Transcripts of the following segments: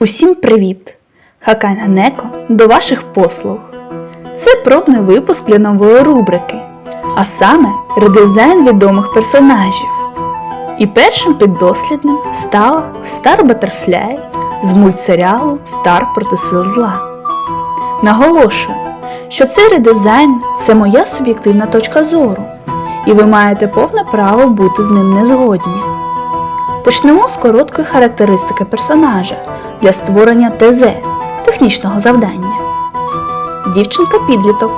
Усім привіт! Хакан Ганеко до ваших послуг. Це пробний випуск для нової рубрики, а саме редизайн відомих персонажів. І першим піддослідним стала Стар Баттерфляй з мультсеріалу Стар проти сил зла. Наголошую, що цей редизайн це моя суб'єктивна точка зору, і ви маєте повне право бути з ним не згодні. Почнемо з короткої характеристики персонажа для створення ТЗ технічного завдання. Дівчинка-підліток,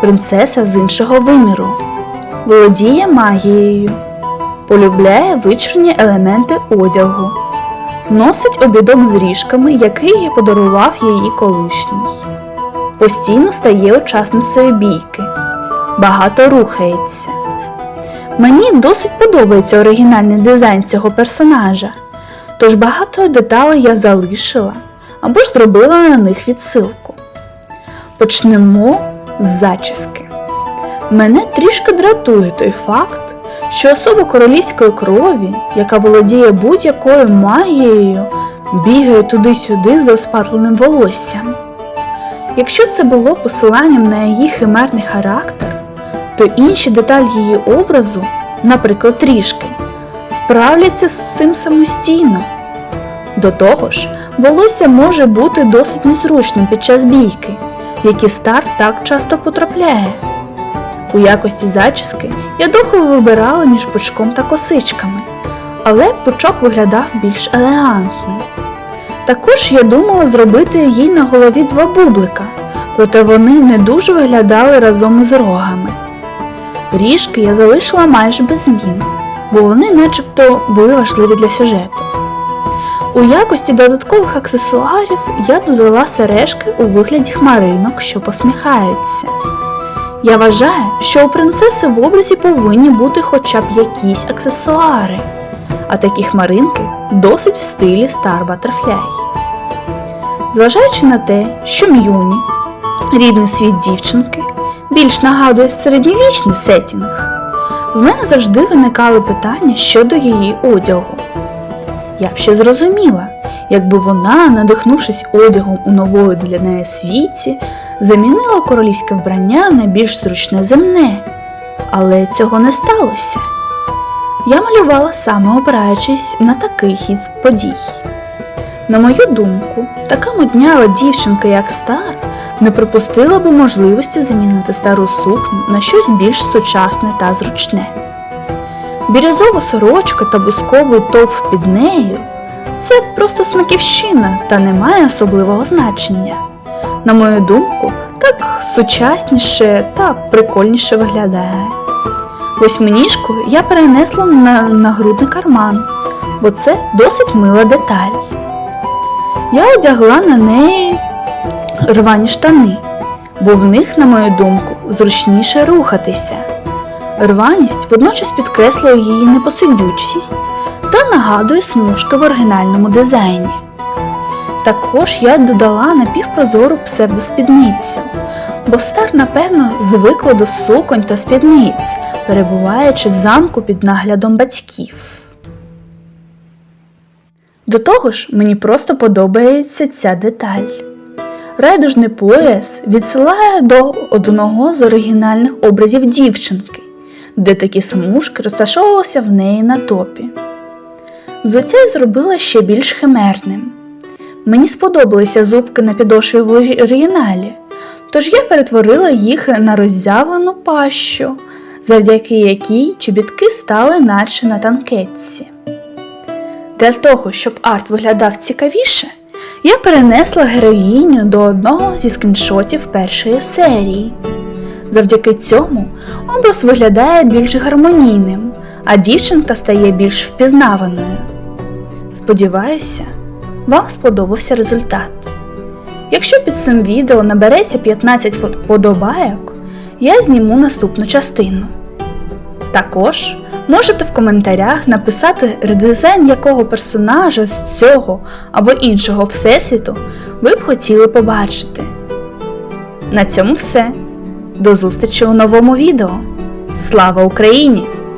принцеса з іншого виміру, володіє магією, полюбляє вичорні елементи одягу, носить обідок з ріжками, який їй подарував її колишній, постійно стає учасницею бійки, багато рухається. Мені досить подобається оригінальний дизайн цього персонажа, тож багато деталей я залишила або ж зробила на них відсилку. Почнемо з зачіски. Мене трішки дратує той факт, що особа королівської крові, яка володіє будь-якою магією, бігає туди-сюди з розпатленим волоссям. Якщо це було посиланням на її химерний характер, то інші деталі її образу, наприклад, трішки, справляться з цим самостійно. До того ж, волосся може бути досить незручним під час бійки, в які стар так часто потрапляє. У якості зачіски я довго вибирала між пучком та косичками, але пучок виглядав більш елегантним. Також я думала зробити їй на голові два бублика, проте вони не дуже виглядали разом із рогами. Ріжки я залишила майже без змін, бо вони начебто були важливі для сюжету. У якості додаткових аксесуарів я додала сережки у вигляді хмаринок, що посміхаються. Я вважаю, що у принцеси в образі повинні бути хоча б якісь аксесуари, а такі хмаринки досить в стилі Star Butterfly. Зважаючи на те, що М'юні, рідний світ дівчинки, більш нагадує середньовічний сетінг, в мене завжди виникали питання щодо її одягу. Я б ще зрозуміла, якби вона, надихнувшись одягом у нової для неї світі, замінила королівське вбрання на більш зручне земне. Але цього не сталося. Я малювала саме опираючись на такий хід подій. На мою думку, така моднява дівчинка, як Стар, не припустила би можливості замінити стару сукню на щось більш сучасне та зручне. Бірюзова сорочка та бусковий топ під нею це просто смаківщина та не має особливого значення. На мою думку, так сучасніше та прикольніше виглядає. Восьминіжку я перенесла на нагрудний карман, бо це досить мила деталь. Я одягла на неї рвані штани, бо в них, на мою думку, зручніше рухатися. Рваність водночас підкреслює її непосидючість та нагадує смужки в оригінальному дизайні. Також я додала напівпрозору псевдоспідницю, бо стар, напевно, звикла до суконь та спідниць, перебуваючи в замку під наглядом батьків. До того ж, мені просто подобається ця деталь. Райдужний пояс відсилає до одного з оригінальних образів дівчинки, де такі смужки розташовувалися в неї на топі. Взуття зробила ще більш химерним. Мені сподобалися зубки на підошві в оригіналі, тож я перетворила їх на роззявлену пащу, завдяки якій чобітки стали наче на танкетці. Для того, щоб арт виглядав цікавіше, я перенесла героїню до одного зі скріншотів першої серії. Завдяки цьому образ виглядає більш гармонійним, а дівчинка стає більш впізнаваною. Сподіваюся, вам сподобався результат. Якщо під цим відео набереться 15 вподобайок, я зніму наступну частину. Також можете в коментарях написати редизайн якого персонажа з цього або іншого всесвіту ви б хотіли побачити. На цьому все. До зустрічі у новому відео. Слава Україні!